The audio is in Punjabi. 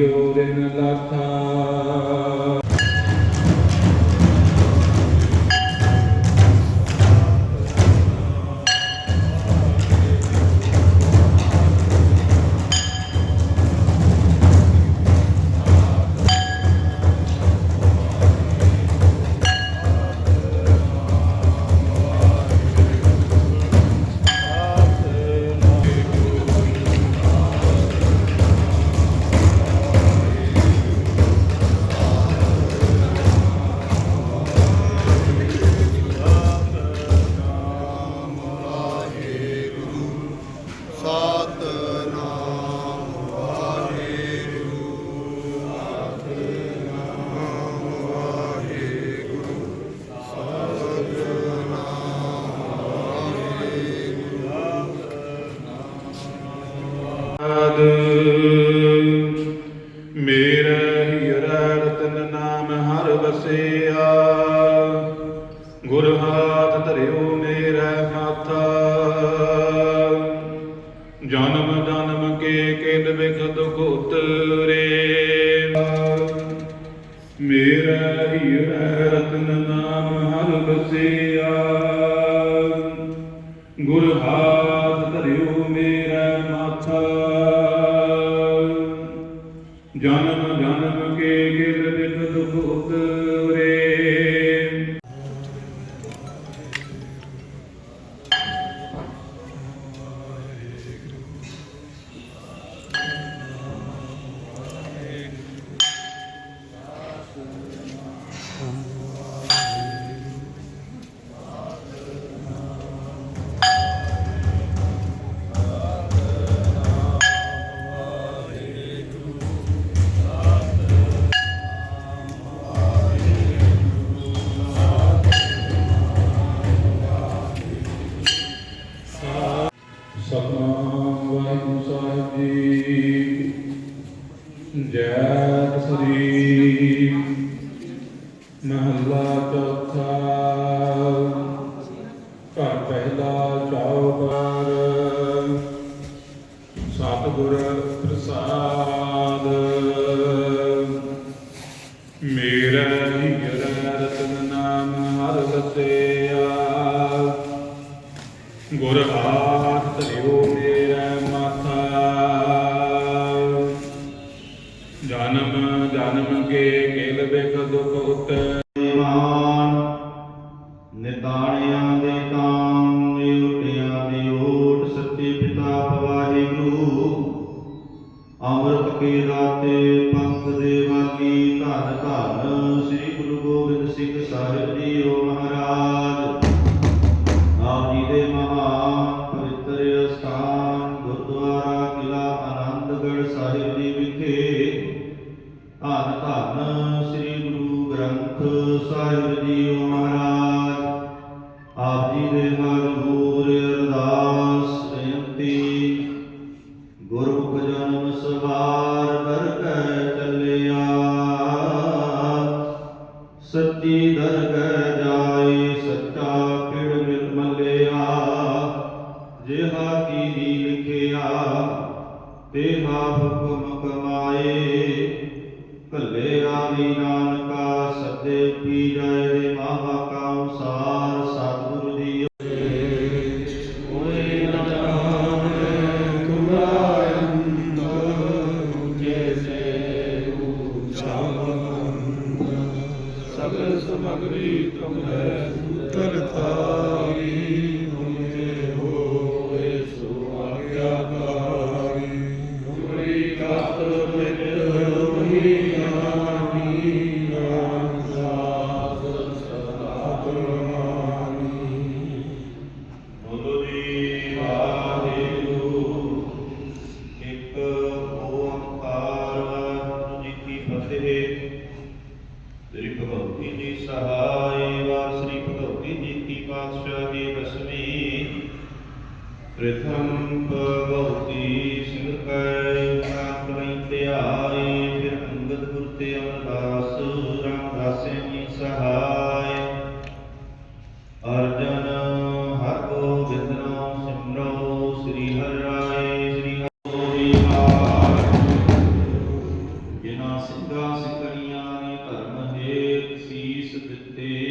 Dio de la ਰਤਨ ਨਾਮ ਹਰ ਵਸਿਆ ਗੁਰ ਹਾਥ ਧਰਿਓ ਮੇਰਾ ਮਾਥਾ ਜਨਮ ਜਨਮ ਕੇ ਕਿਲ ਬਿਖ ਦੁਖ ਸਤਨਾਮ ਵਾਹਿਗੁਰੂ ਸਾਹਿਬ ਜੀ ਜੈ ਸ੍ਰੀ ਮਹੱਲਾ ਚੌਥਾ ਘਰ ਪਹਿਲਾ ਚੌਪਰ ਸਤਿਗੁਰ ਹਾਥ ਧਰਿਓ ਮੇਰਾ ਮਾਥਾ ਜਨਮ ਜਨਮ ਕੇ ਕਿਲ ਬਿਖ ਦੁਖ ਉਤਰ ਦੇਵਾਨ ਨਿਤਾਣਿਆਂ ਦੇ ਤਾਮ ਨਿਉਟਿਆਂ ਦੀ ਓਟ ਸੱਚੇ ਪਿਤਾ ਵਾਹਿਗੁਰੂ ਅੰਮ੍ਰਿਤ ਕੇ ਦਾਤੇ ਪੰਥ ਦੇ ਵਾਗੀ ਧੰਨ ਧੰਨ, ਸ੍ਰੀ ਗੁਰੂ ਗੋਬਿੰਦ ਸਿੰਘ ਸਾਹਿਬ ਜੀ ਸੱਚੀ ਦਰਗਹਿ ਜਾਏ, ਸੱਚਾ ਕਿੜ ਮਿਲ ਮਲਿਆ? ਜਿਹਾ ਕੀ ਲਿਖਿਆ, ਤੇਹਾ ਹੁਕਮ ਕਮਾਏ। ਭੱਲੇ ਆਵੀ ਨਾਨਕਾ ਸੱਦੇ ਪੀ ਜਾਏ ਮਹਾ ਸਗਲ ਸਮਗਰੀ ਤੁਮ ਹੈ ਤਰਤਾਰੀ ਹੁਮੇ ਹੋਏ ਸੋ ਆਗਿਆਕਾਰੀ ਤੁਮਰੀ ਗਾਤ ਮਿਟ ਮਹੀਨਾ ਮੀਨਾ ਸਾਧ ਸਨਾਤਨਾਨੀ ਬੋਲੋ ਜੀ ਵਾਹਿਗੁਰੂ, ਇੱਕ ਓੰਕਾਰ ਜੀ ਕੀ ਫਤਿਹ। ਭਗਵਤੀ ਜੀ ਸਹਾਈ ਵਾਰ ਸ੍ਰੀ ਭਗਵਤੀ ਜੀ ਕੀ ਪਾਤਸ਼ਾਹੀ ਦਸਵੀਂ ਪ੍ਰਥਮ ਭਗਵਤੀ ਸਿੰਘ ਕੈ ਨਾਮ ਲਈ ਧਿਆਏ ਫਿਰ ਅੰਗਦ ਗੁਰ ਤੇ ਅਮਰਦਾਸ ਰਾਮਦਾਸ ਜੀ ਸਹਾਈ ਅਰਜਨ ਹਰ ਗੋਬਿੰਦ ਨਾਮ ਸਿਮਰੋ ਸ੍ਰੀ ਹਰਿ ਰਾਏ ਸ੍ਰੀ ਹਰਿ ti.